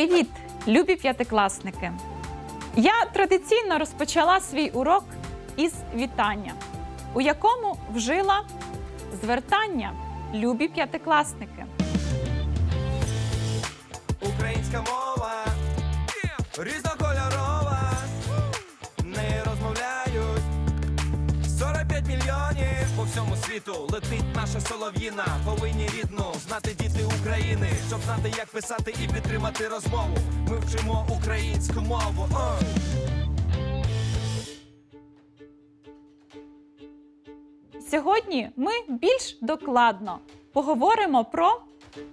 Привіт, любі п'ятикласники! Я традиційно розпочала свій урок із вітання, у якому вжила звертання любі п'ятикласники. Українська мова всьому світу летить наша солов'їна. Повинні рідну знати діти України, щоб знати, як писати і підтримати розмову. Ми вчимо українську мову. Сьогодні ми більш докладно поговоримо про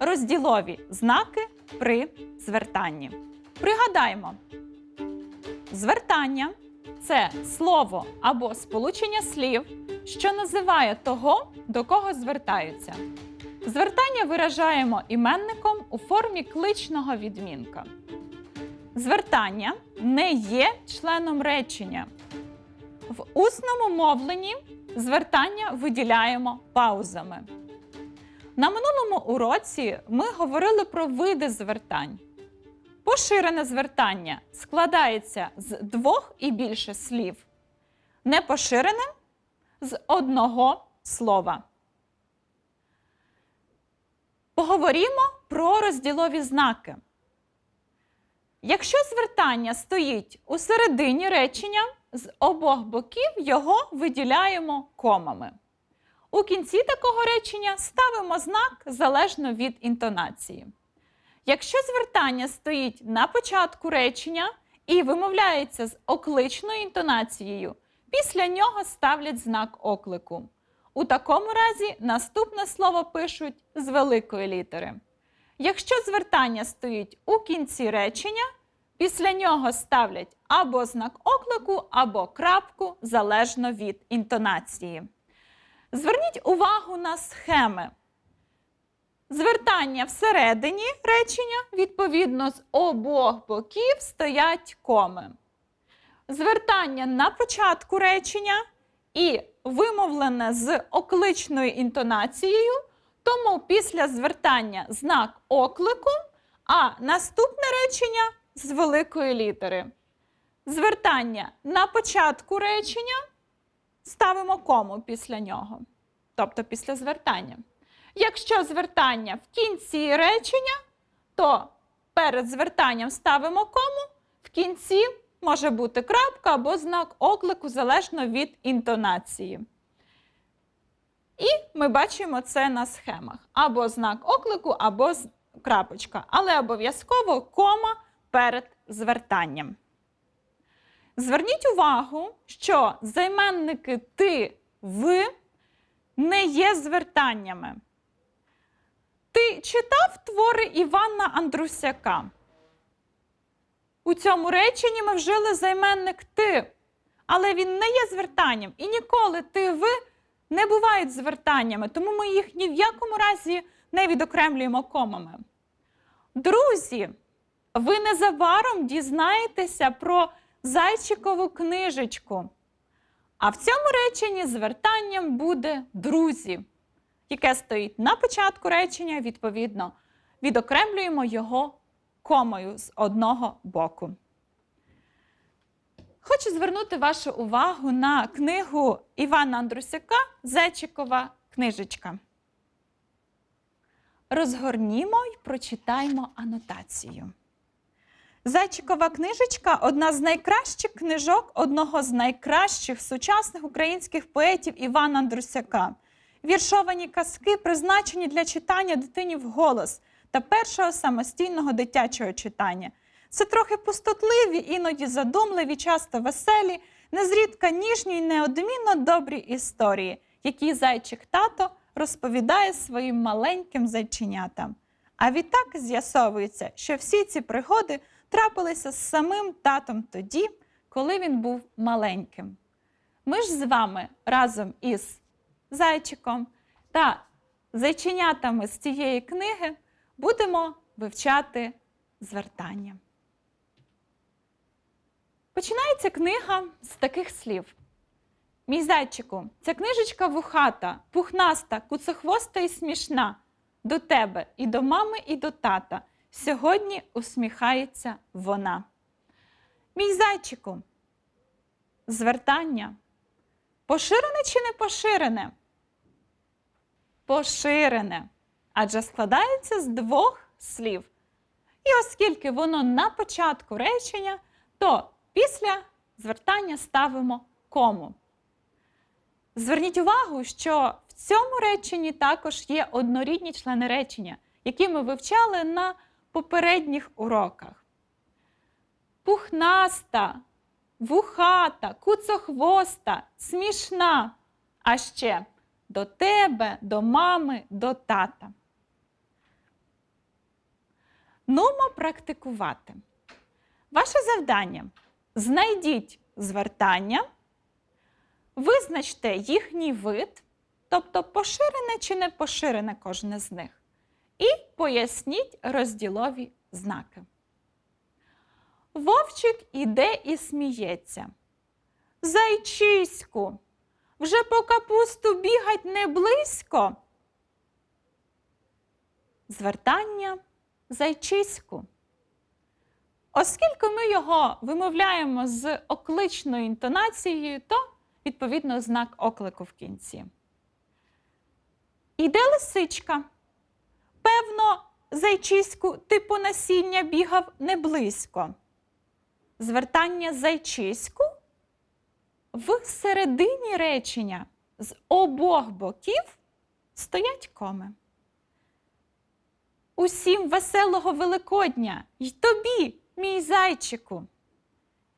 розділові знаки при звертанні. Пригадаємо, звертання це слово або сполучення слів, що називає того, до кого звертаються. Звертання виражаємо іменником у формі кличного відмінка. Звертання не є членом речення. В усному мовленні звертання виділяємо паузами. На минулому уроці ми говорили про види звертань. Поширене звертання складається з двох і більше слів. Непоширене з одного слова. Поговоримо про розділові знаки. Якщо звертання стоїть у середині речення, з обох боків його виділяємо комами. У кінці такого речення ставимо знак залежно від інтонації. Якщо звертання стоїть на початку речення і вимовляється з окличною інтонацією, після нього ставлять знак оклику. У такому разі наступне слово пишуть з великої літери. Якщо звертання стоїть у кінці речення, після нього ставлять або знак оклику, або крапку залежно від інтонації. Зверніть увагу на схеми. Звертання всередині речення, відповідно, з обох боків стоять коми. Звертання на початку речення і вимовлене з окличною інтонацією, тому після звертання знак оклику, а наступне речення з великої літери. Звертання на початку речення ставимо кому після нього, тобто після звертання. Якщо звертання в кінці речення, то перед звертанням ставимо кому, в кінці може бути крапка або знак оклику залежно від інтонації. І ми бачимо це на схемах: або знак оклику, або крапочка, але обов'язково кома перед звертанням. Зверніть увагу, що займенники ти, ви не є звертаннями. Ти читав твори Івана Андрусяка? У цьому реченні ми вжили займенник ти, але він не є звертанням. І ніколи ти ви не бувають звертаннями, тому ми їх ні в якому разі не відокремлюємо комами. Друзі, ви незабаром дізнаєтеся про зайчикову книжечку. А в цьому реченні звертанням буде друзі, яке стоїть на початку речення, відповідно, відокремлюємо його комою з одного боку. Хочу звернути вашу увагу на книгу Івана Андрусяка Зайчикова книжечка. Розгорнімо й прочитаймо анотацію. Зайчикова книжечка одна з найкращих книжок одного з найкращих сучасних українських поетів Івана Андрусяка. Віршовані казки призначені для читання дитині вголос та першого самостійного дитячого читання. Це трохи пустотливі, іноді задумливі, часто веселі, незрідка ніжні й неодмінно добрі історії, які зайчик тато розповідає своїм маленьким зайченятам. А відтак з'ясовується, що всі ці пригоди трапилися з самим татом тоді, коли він був маленьким. Ми ж з вами разом із зайчиком та зайченятами з цієї книги будемо вивчати звертання. Починається книга з таких слів. Мій зайчику, ця книжечка вухата, пухнаста, куцехвоста і смішна. До тебе і до мами, і до тата. Сьогодні усміхається вона. Мій зайчику. Звертання. Поширене чи не поширене? Поширене. Адже складається з двох слів. І оскільки воно на початку речення, то після звертання ставимо кому. Зверніть увагу, що в цьому реченні також є однорідні члени речення, які ми вивчали на попередніх уроках. Пухнаста, вухата, куцохвоста, смішна. А ще до тебе, до мами, до тата. Нумо практикувати. Ваше завдання знайдіть звертання, визначте їхній вид, тобто поширене чи не поширене кожне з них, і поясніть розділові знаки. Вовчик іде і сміється. Зайчиську, вже по капусту бігать не близько. Звертання зайчиську. Оскільки ми його вимовляємо з окличною інтонацією, то відповідно знак оклику в кінці. Іде лисичка. Певно, зайчиську типу насіння бігав не близько. Звертання зайчиську в середині речення з обох боків стоять коми. Усім веселого Великодня й тобі, мій зайчику.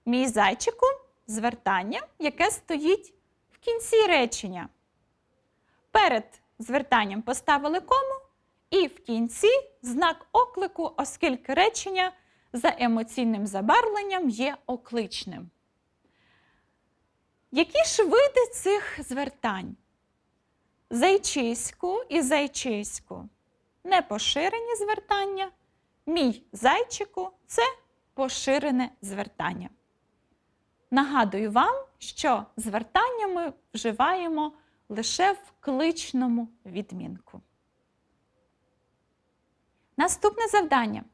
Мій зайчику звертання, яке стоїть в кінці речення. Перед звертанням поставили кому, і в кінці знак оклику, оскільки речення за емоційним забарвленням є окличним. Які ж види цих звертань? Зайчиську і зайчиську непоширені звертання. Мій зайчику це поширене звертання. Нагадую вам, що звертання ми вживаємо лише в кличному відмінку. Наступне завдання.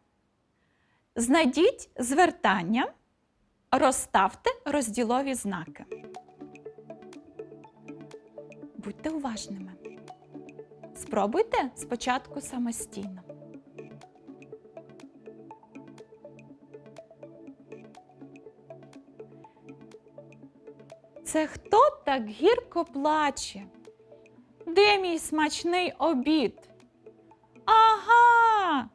Знайдіть звертання, розставте розділові знаки. Будьте уважними. Спробуйте спочатку самостійно. Це хто так гірко плаче? Де мій смачний обід? Ага,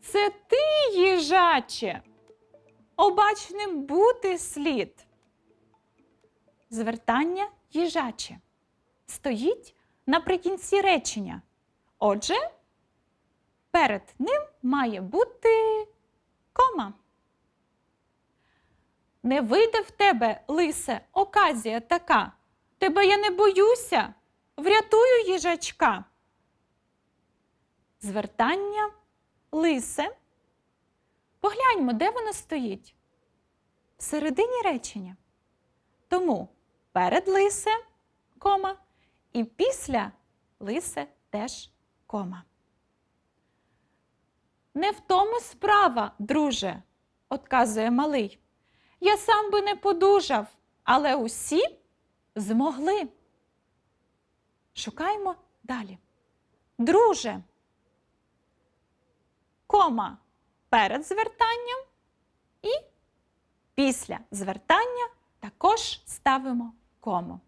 це ти, їжаче. Обачним бути слід. Звертання їжаче. Стоїть наприкінці речення. Отже, перед ним має бути кома. Не вийде в тебе, лисе, оказія така. Тебе я не боюся, врятую їжачка. Звертання лисе. Погляньмо, де воно стоїть. Всередині речення. Тому перед лисе, кома, і після лисе теж кома. Не в тому справа, друже, отказує малий. Я сам би не подужав, але усі змогли. Шукаємо далі. Друже. Кома перед звертанням і після звертання також ставимо кому.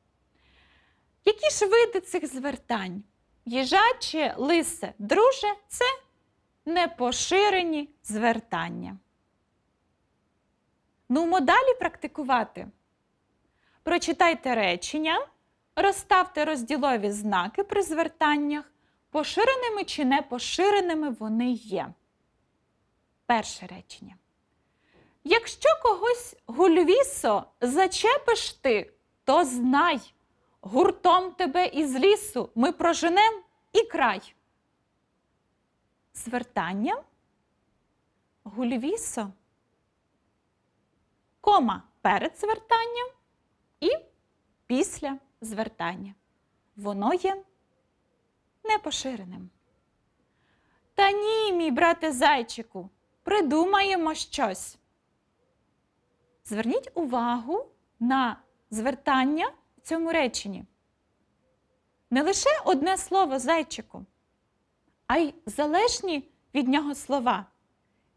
Які ж види цих звертань? Їжаче, лисе, друже це непоширені звертання. Нумо далі практикувати. Прочитайте речення, розставте розділові знаки при звертаннях, поширеними чи непоширеними вони є. Перше речення. Якщо когось гульвісо зачепиш ти, то знай, гуртом тебе із лісу ми проженем і край. Звертання гульвісо кома перед звертанням і після звертання. Воно є непоширеним. Та ні, мій брате зайчику, придумаємо щось. Зверніть увагу на звертання цьому реченні. Не лише одне слово зайчику, а й залежні від нього слова.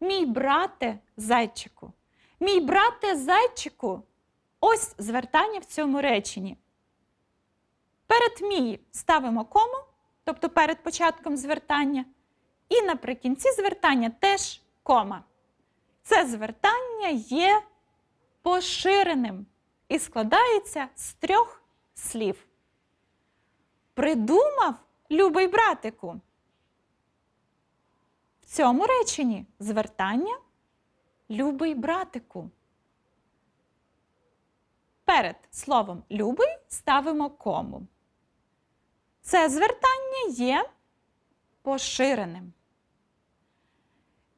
Мій брате зайчику. Мій брате зайчику. Ось звертання в цьому реченні. Перед мій ставимо кому, тобто перед початком звертання. І наприкінці звертання теж кома. Це звертання є поширеним і складається з трьох слів. Придумав, любий братику. В цьому реченні звертання любий братику. Перед словом любий ставимо кому. Це звертання є поширеним.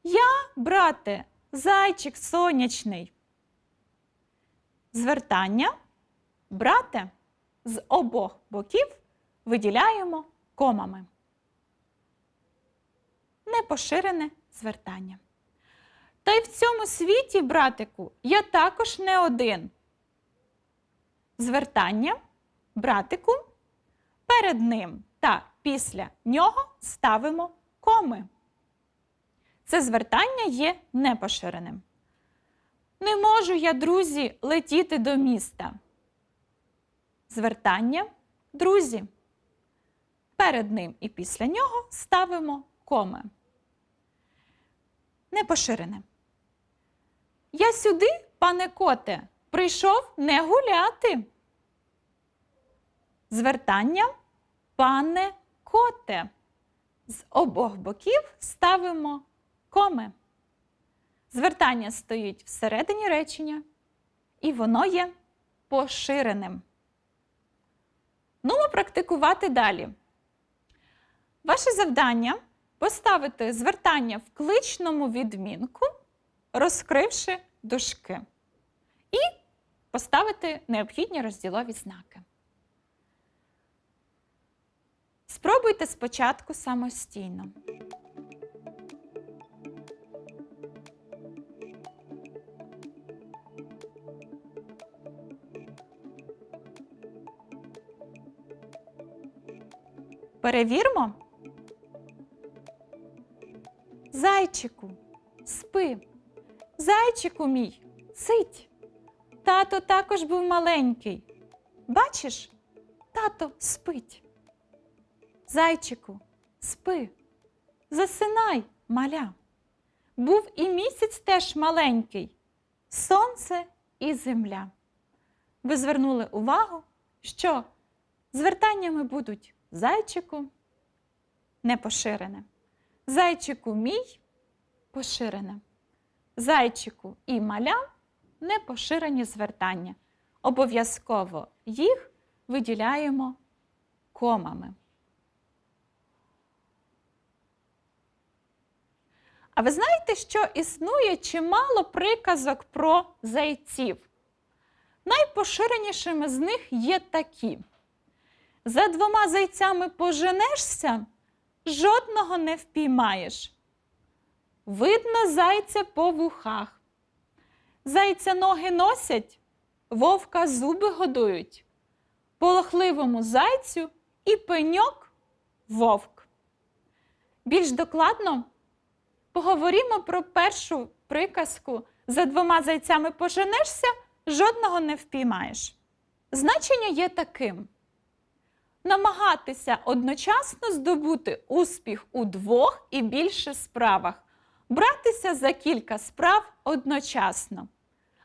Я, брате, зайчик сонячний. Звертання брате з обох боків виділяємо комами. Непоширене звертання. Та й в цьому світі, братику, я також не один. Звертання братику перед ним та після нього ставимо коми. Це звертання є непоширеним. Не можу я, друзі, летіти до міста. Звертання друзі. Перед ним і після нього ставимо коми. Непоширене. Я сюди, пане коте, прийшов не гуляти. Звертання пане коте. З обох боків ставимо коми. Звертання стоїть всередині речення, і воно є поширеним. Ну, практикувати далі. Ваше завдання поставити звертання в кличному відмінку, розкривши дужки, і поставити необхідні розділові знаки. Спробуйте спочатку самостійно. Перевірмо. Зайчику, спи. Зайчику мій, цить. Тато також був маленький. Бачиш, тато спить. Зайчику, спи, засинай, маля. Був і місяць теж маленький, сонце і земля. Ви звернули увагу, що звертаннями будуть зайчику непоширене, зайчику мій поширене, зайчику і маля непоширені звертання. Обов'язково їх виділяємо комами. А ви знаєте, що існує чимало приказок про зайців? Найпоширенішими з них є такі. За двома зайцями поженешся, жодного не впіймаєш. Видно зайця по вухах. Зайця ноги носять, вовка зуби годують. Полохливому зайцю і пеньок вовк. Більш докладно поговоримо про першу приказку за двома зайцями поженешся, жодного не впіймаєш. Значення є таким: намагатися одночасно здобути успіх у двох і більше справах, братися за кілька справ одночасно.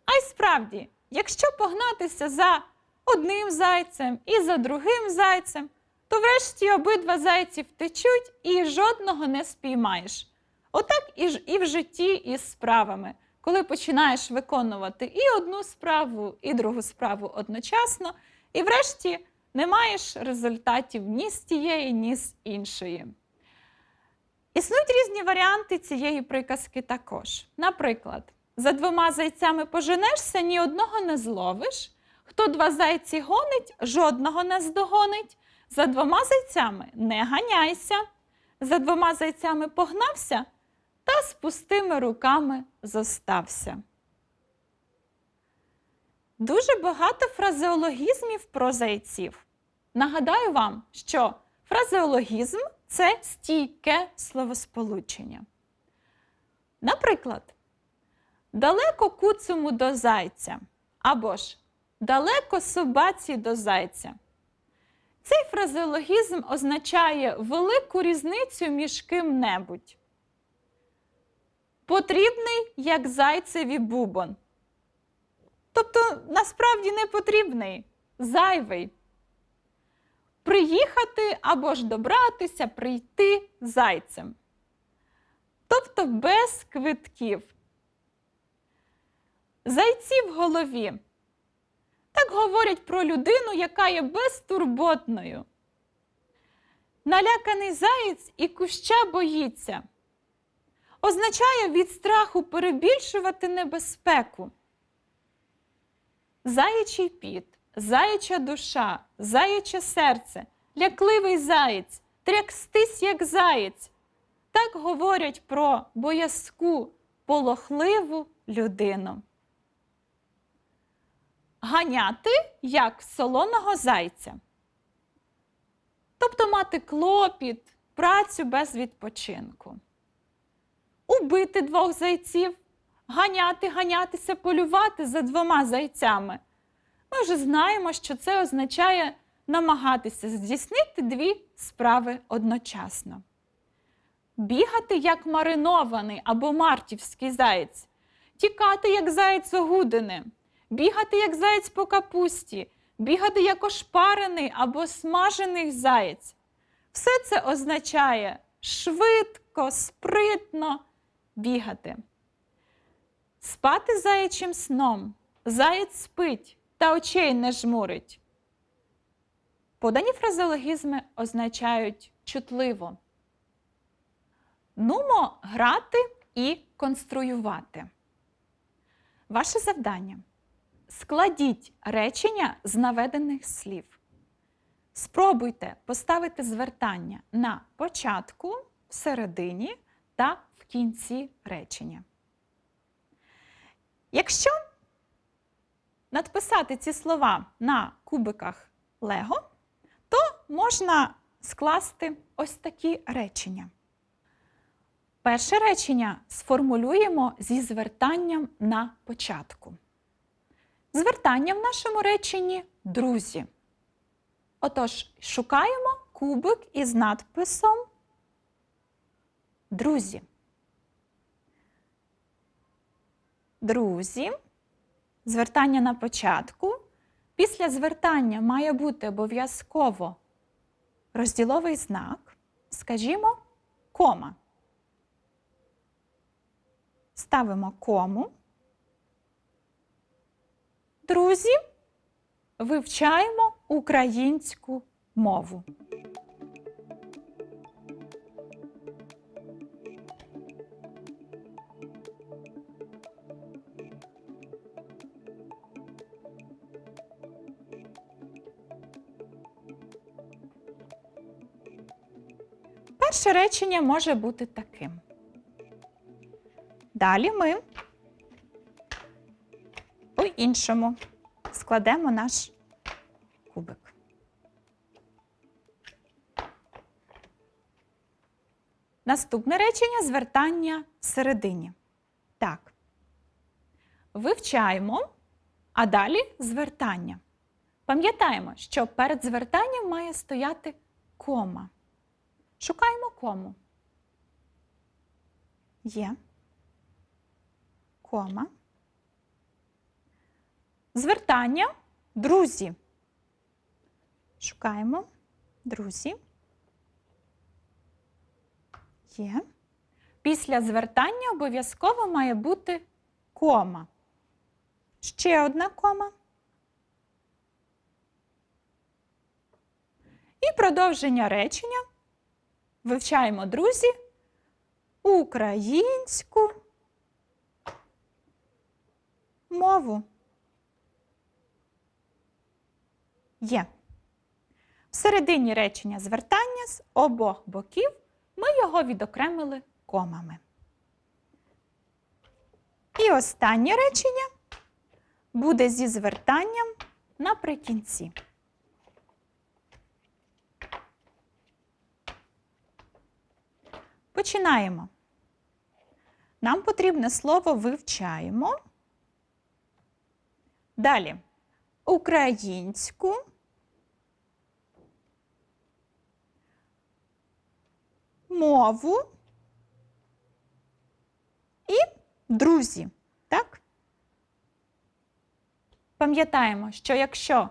А й справді, якщо погнатися за одним зайцем і за другим зайцем, то врешті обидва зайці втечуть і жодного не спіймаєш. Отак і, ж, і в житті із справами. Коли починаєш виконувати і одну справу, і другу справу одночасно, і врешті не маєш результатів ні з тієї, ні з іншої. Існують різні варіанти цієї приказки також. Наприклад, за двома зайцями поженешся, ні одного не зловиш. Хто два зайці гонить, жодного не здогонить. За двома зайцями не ганяйся. За двома зайцями погнався, та з пустими руками зостався. Дуже багато фразеологізмів про зайців. Нагадаю вам, що фразеологізм це стійке словосполучення. Наприклад, далеко куцому до зайця або ж далеко собаці до зайця. Цей фразеологізм означає велику різницю між ким-небудь. Потрібний, як зайцеві бубон. Тобто, насправді не потрібний, зайвий. Приїхати або ж добратися, прийти зайцем. Тобто без квитків. Зайці в голові. Так говорять про людину, яка є безтурботною. Наляканий заєць і куща боїться. Означає від страху перебільшувати небезпеку. Заячий піт, заяча душа, заяче серце, лякливий заєць, трякстись, як заєць. Так говорять про боязку, полохливу людину. Ганяти як солоного зайця. Тобто мати клопіт, працю без відпочинку. Убити двох зайців, ганяти, ганятися, полювати за двома зайцями. Ми вже знаємо, що це означає намагатися здійснити дві справи одночасно. Бігати як маринований або мартівський заєць, тікати як заєць огудини, бігати як заєць по капусті, бігати як ошпарений або смажений заєць. Все це означає швидко, спритно бігати. Спати заячим сном, заєць спить та очей не жмурить. Подані фразеологізми означають чутливо. Нумо грати і конструювати. Ваше завдання. Складіть речення з наведених слів. Спробуйте поставити звертання на початку, всередині та в кінці речення. Якщо надписати ці слова на кубиках Лего, то можна скласти ось такі речення. Перше речення сформулюємо зі звертанням на початку. Звертання в нашому реченні друзі. Отож, шукаємо кубик із надписом Друзі. Друзі. Звертання на початку. Після звертання має бути обов'язково розділовий знак, скажімо, кома. Ставимо кому. Друзі, вивчаємо українську мову. Перше речення може бути таким. Далі ми по-іншому складемо наш кубик. Наступне речення звертання всередині. Так. Вивчаємо, а далі звертання. Пам'ятаємо, що перед звертанням має стояти кома. Шукаємо кому. Є. Кома. Звертання друзі. Шукаємо друзі. Є. Після звертання обов'язково має бути кома. Ще одна кома. І продовження речення. Вивчаємо друзі українську мову. Є. Всередині речення звертання з обох боків ми його відокремили комами. І останнє речення буде зі звертанням наприкінці. Починаємо. Нам потрібне слово вивчаємо. Далі. Українську. Мову і друзі. Так? Пам'ятаємо, що якщо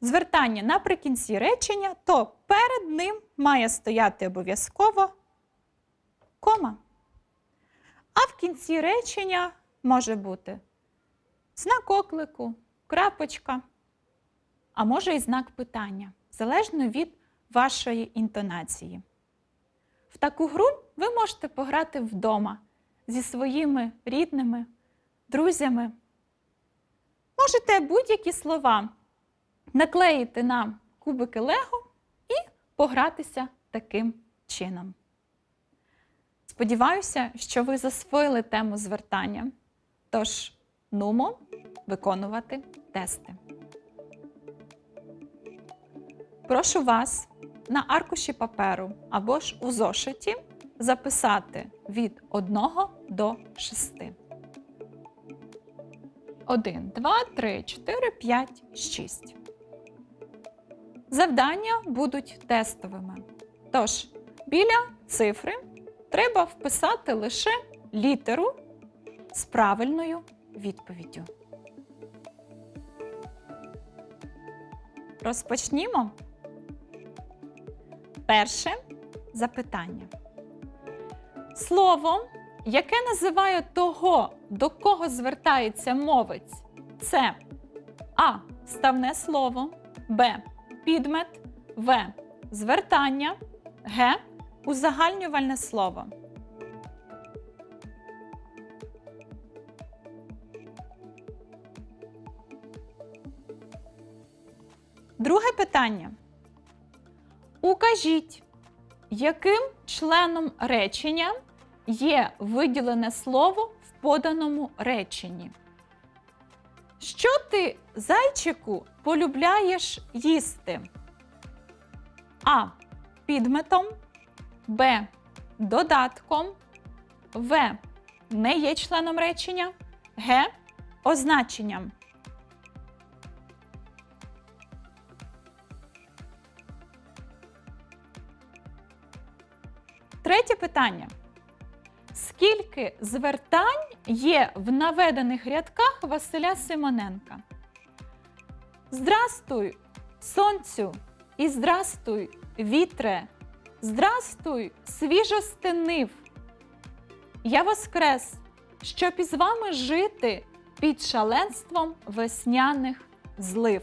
звертання наприкінці речення, то перед ним має стояти обов'язково кома. А в кінці речення може бути знак оклику, крапочка, а може і знак питання, залежно від вашої інтонації. В таку гру ви можете пограти вдома зі своїми рідними, друзями. Можете будь-які слова наклеїти на кубики Лего і погратися таким чином. Сподіваюся, що ви засвоїли тему звертання. Тож, нумо виконувати тести. Прошу вас на аркуші паперу або ж у зошиті записати від 1 до 6. 1, 2, 3, 4, 5, 6. Завдання будуть тестовими. Тож, біля цифри треба вписати лише літеру з правильною відповіддю. Розпочнімо. Перше запитання. Слово, яке називає того, до кого звертається мовець, це А. Ставне слово, Б. Підмет, В. Звертання, Г. Узагальнювальне слово. Друге питання. Укажіть, яким членом речення є виділене слово в поданому реченні? Що ти, зайчику, полюбляєш їсти? А. Підметом, Б. Додатком, В. Не є членом речення, Г. Означенням. Третє питання. Скільки звертань є в наведених рядках Василя Симоненка? Здрастуй, сонцю, і здрастуй, вітре, здрастуй, свіжо стенив. Я воскрес, щоб із вами жити під шаленством весняних злив.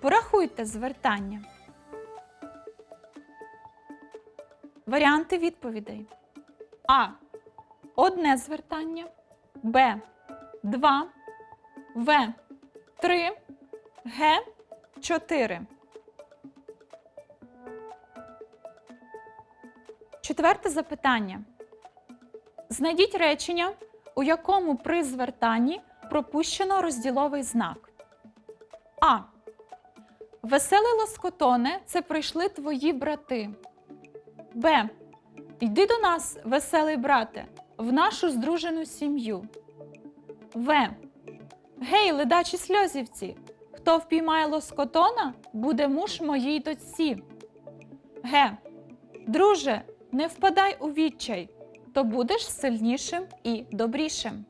Порахуйте звертання. Варіанти відповідей. А. Одне звертання. Б. Два. В. Три. Г. Чотири. Четверте запитання. Знайдіть речення, у якому при звертанні пропущено розділовий знак. А. Веселий лоскотоне це прийшли твої брати. Б. Йди до нас, веселий брате, в нашу здружену сім'ю. В. Гей, ледачі сльозівці! Хто впіймає лоскотона, буде муж моїй дочці. Г. Друже, не впадай у відчай, то будеш сильнішим і добрішим.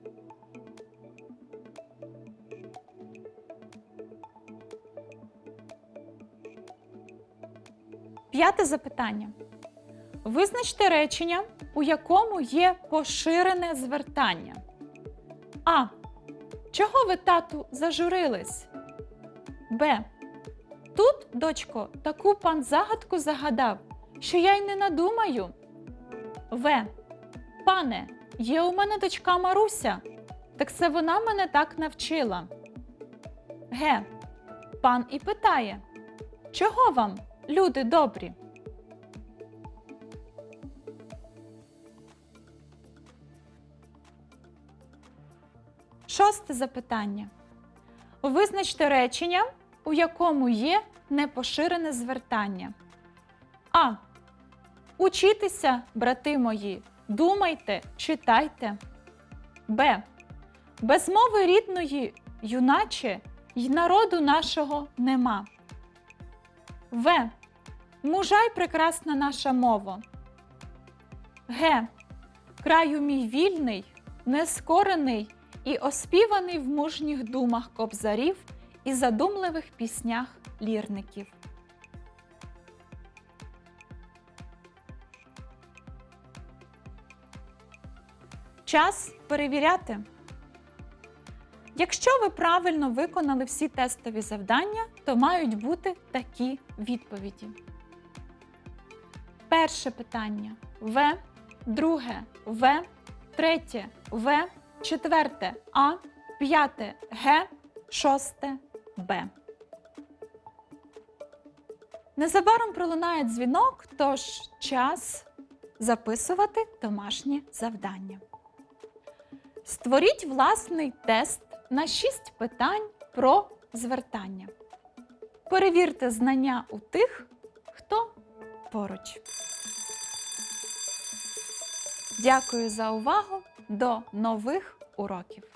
П'яте запитання. Визначте речення, у якому є поширене звертання. А. Чого ви, тату, зажурились? Б. Тут, дочко, таку пан загадку загадав, що я й не надумаю. В. Пане, є у мене дочка Маруся. Так це вона мене так навчила. Г. Пан і питає: Чого вам, люди добрі? Шосте запитання. Визначте речення, у якому є непоширене звертання. А. Учітеся, брати мої, думайте, читайте. Б. Без мови рідної, юначе, й народу нашого нема. В. Мужай прекрасна наша мова. Г. Краю мій вільний, нескорений і оспіваний в мужніх думах кобзарів і задумливих піснях лірників. Час перевіряти. Якщо ви правильно виконали всі тестові завдання, то мають бути такі відповіді. Перше питання В, друге В, третє В, четверте А, п'яте Г, шосте Б. Незабаром пролунає дзвінок, тож час записувати домашнє завдання. Створіть власний тест на 6 питань про звертання. Перевірте знання у тих, хто поруч. Дякую за увагу. До нових уроків!